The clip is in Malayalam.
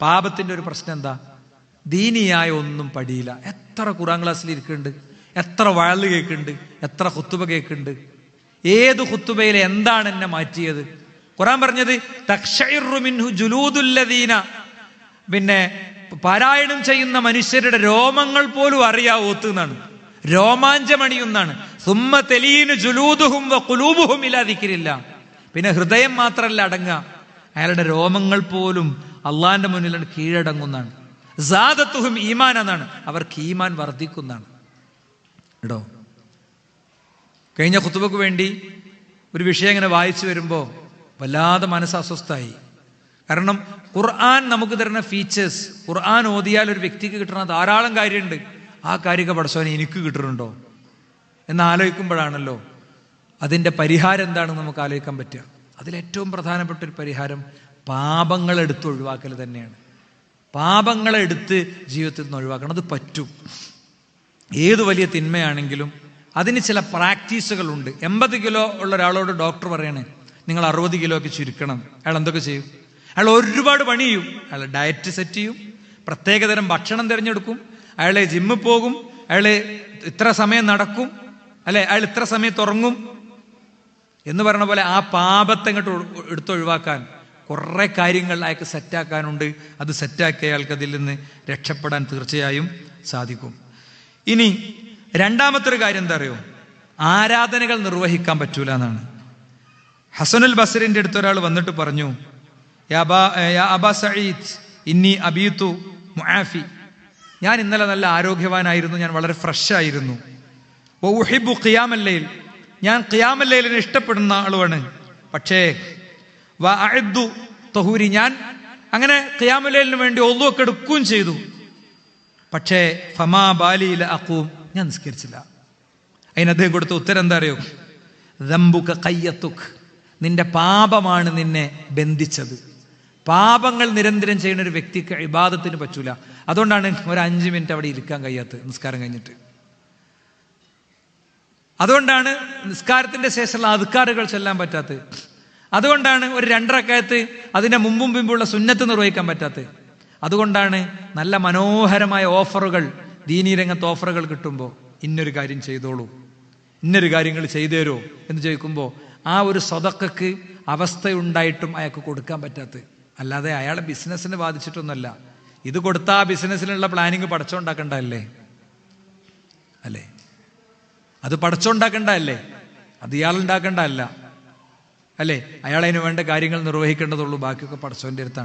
പാപത്തിന്റെ ഒരു പ്രശ്നം എന്താ? ദീനിയായ ഒന്നും പടിയില്ല എത്ര ഖുറാൻ ക്ലാസ്സിൽ ഇരിക്കുന്നുണ്ട്? എത്ര വഴൽ കേൾക്കുന്നുണ്ട്? എത്ര ഹുത്തുബ കേൾക്കുന്നുണ്ട്? ഏത് ഹുത്തുബയിൽ എന്താണ് എന്നെ മാറ്റിയത്? ഖുറാൻ പറഞ്ഞത് ജുലൂദുല്ലദീന. പിന്നെ പാരായണം ചെയ്യുന്ന മനുഷ്യരുടെ രോമങ്ങൾ പോലും അറിയാവൂത്ത് എന്നാണ്. രോമാഞ്ചമണിയുന്നാണ്. സുമ്മ തെലീനു ജുലൂദുഹും കുലൂബുഹും ഇല്ലാതിരിക്കില്ല പിന്നെ ഹൃദയം മാത്രമല്ല അടങ്ങുക. അയാളുടെ രോമങ്ങൾ പോലും അള്ളാന്റെ മുന്നിലാണ് കീഴടങ്ങുന്നതാണ്. സാദത്തുഹും ഈമാൻ എന്നാണ് അവർക്ക് ഈമാൻ വർദ്ധിക്കുന്നതാണ്. കേട്ടോ കഴിഞ്ഞ കുത്തുബക്ക് വേണ്ടി ഒരു വിഷയം ഇങ്ങനെ വായിച്ചു വരുമ്പോൾ വല്ലാതെ മനസ്സ് അസ്വസ്ഥായി കാരണം ഖുർആൻ നമുക്ക് തരുന്ന ഫീച്ചേഴ്സ് ഖുർആൻ ഓതിയാൽ ഒരു വ്യക്തിക്ക് കിട്ടുന്ന ധാരാളം കാര്യമുണ്ട്. ആ കാര്യമൊക്കെ പഠിച്ചവനെ എനിക്ക് കിട്ടുന്നുണ്ടോ? എന്ന് ആലോചിക്കുമ്പോഴാണല്ലോ അതിന്റെ പരിഹാരം എന്താണെന്ന് നമുക്ക് ആലോചിക്കാൻ പറ്റുക. അതിലേറ്റവും പ്രധാനപ്പെട്ട ഒരു പരിഹാരം പാപങ്ങൾ എടുത്ത് ഒഴിവാക്കൽ തന്നെയാണ്. പാപങ്ങളെ എടുത്ത് ജീവിതത്തിൽ നിന്ന് ഒഴിവാക്കണം. അത് പറ്റും. ഏത് വലിയ തിന്മയാണെങ്കിലും അതിന് ചില പ്രാക്ടീസുകളുണ്ട് എൺപത് കിലോ ഉള്ള ഒരാളോട് ഡോക്ടർ പറയണേ നിങ്ങൾ അറുപത് കിലോ ഒക്കെ ചുരുക്കണം. അയാൾ എന്തൊക്കെ ചെയ്യും? അയാൾ ഒരുപാട് പണി ചെയ്യും. അയാൾ ഡയറ്റ് സെറ്റ് ചെയ്യും. പ്രത്യേകതരം ഭക്ഷണം തിരഞ്ഞെടുക്കും. അയാളെ ജിമ്മിൽ പോകും. അയാൾ ഇത്ര സമയം നടക്കും. അല്ലെ അയാൾ ഇത്ര സമയത്ത് ഉറങ്ങും. എന്ന് പറഞ്ഞ പോലെ ആ പാപത്തെ ഇങ്ങോട്ട് എടുത്തൊഴിവാക്കാൻ കുറെ കാര്യങ്ങൾ അയാൾക്ക് സെറ്റാക്കാനുണ്ട്. അത് സെറ്റാക്കിയ അയാൾക്ക് അതിൽ നിന്ന് രക്ഷപ്പെടാൻ തീർച്ചയായും സാധിക്കും. ഇനി രണ്ടാമത്തെ ഒരു കാര്യം എന്താ അറിയോ? ആരാധനകൾ നിർവഹിക്കാൻ പറ്റൂല എന്നാണ്. ഹസനുൽ ബസറിന്റെ അടുത്ത് ഒരാൾ വന്നിട്ട് പറഞ്ഞു "യാ അബാ- യാ അബാ ഇന്നി അബീത്തു മുആഫി. ഞാൻ ഇന്നലെ നല്ല ആരോഗ്യവാനായിരുന്നു ഞാൻ വളരെ ഫ്രഷ് ആയിരുന്നു. വഉഹിബ്ബു ഖിയാമല്ലയിൽ ഞാൻ ഖിയാമല്ലയിലിനെ ഇഷ്ടപ്പെടുന്ന ആളുമാണ് പക്ഷേ വഅഅദ്ദു തഹൂരി ഞാൻ. അങ്ങനെ ഖിയാമുലയിലിന് വേണ്ടി ഒന്നുമൊക്കെ എടുക്കുകയും ചെയ്തു. പക്ഷേ ഫമാ ബാലിയില അക്കൂം ഞാൻ നിസ്കരിച്ചില്ല. അതിന് അദ്ദേഹം കൊടുത്ത ഉത്തരം എന്താ അറിയോ? ദമ്പുക കയ്യത്തുക്ക് നിന്റെ പാപമാണ് നിന്നെ ബന്ധിച്ചത്. പാപങ്ങൾ നിരന്തരം ചെയ്യുന്ന ഒരു വ്യക്തിക്ക് ഇബാദത്തിന് പറ്റൂല. അതുകൊണ്ടാണ് ഒരു അഞ്ച് മിനിറ്റ് അവിടെ ഇരിക്കാൻ കഴിയാത്തത് നിസ്കാരം കഴിഞ്ഞിട്ട്. അതുകൊണ്ടാണ് നിസ്കാരത്തിന്റെ ശേഷമുള്ള അധികാറുകൾ ചെല്ലാൻ പറ്റാത്തത്. അതുകൊണ്ടാണ് ഒരു രണ്ടരക്കയത്ത് അതിന്റെ മുമ്പും പിമ്പുള്ള സുന്നത്ത് നിർവഹിക്കാൻ പറ്റാത്തത്. അതുകൊണ്ടാണ് നല്ല മനോഹരമായ ഓഫറുകൾ ദീനീ രംഗത്ത് ഓഫറുകൾ കിട്ടുമ്പോൾ ഇന്നൊരു കാര്യം ചെയ്തോളൂ. ഇന്നൊരു കാര്യങ്ങൾ ചെയ്തു തരുമോ എന്ന് ചോദിക്കുമ്പോൾ ആ ഒരു സ്വതക്കക്ക് അവസ്ഥയുണ്ടായിട്ടും അയാൾക്ക് കൊടുക്കാൻ പറ്റാത്തത്. അല്ലാതെ അയാളെ ബിസിനസ്സിനെ ബാധിച്ചിട്ടൊന്നുമല്ല. ഇത് കൊടുത്താൽ ആ ബിസിനസ്സിനുള്ള പ്ലാനിങ് പടച്ചുണ്ടാക്കണ്ടല്ലേ അല്ലേ? അത് പടച്ചുണ്ടാക്കണ്ടല്ലേ അത് ഇയാൾ ഉണ്ടാക്കേണ്ട അല്ല? അയാൾ അതിന് വേണ്ട കാര്യങ്ങൾ നിർവഹിക്കേണ്ടതുള്ളൂ. ബാക്കിയൊക്കെ പടച്ചവന്റെ അടുത്താണ്.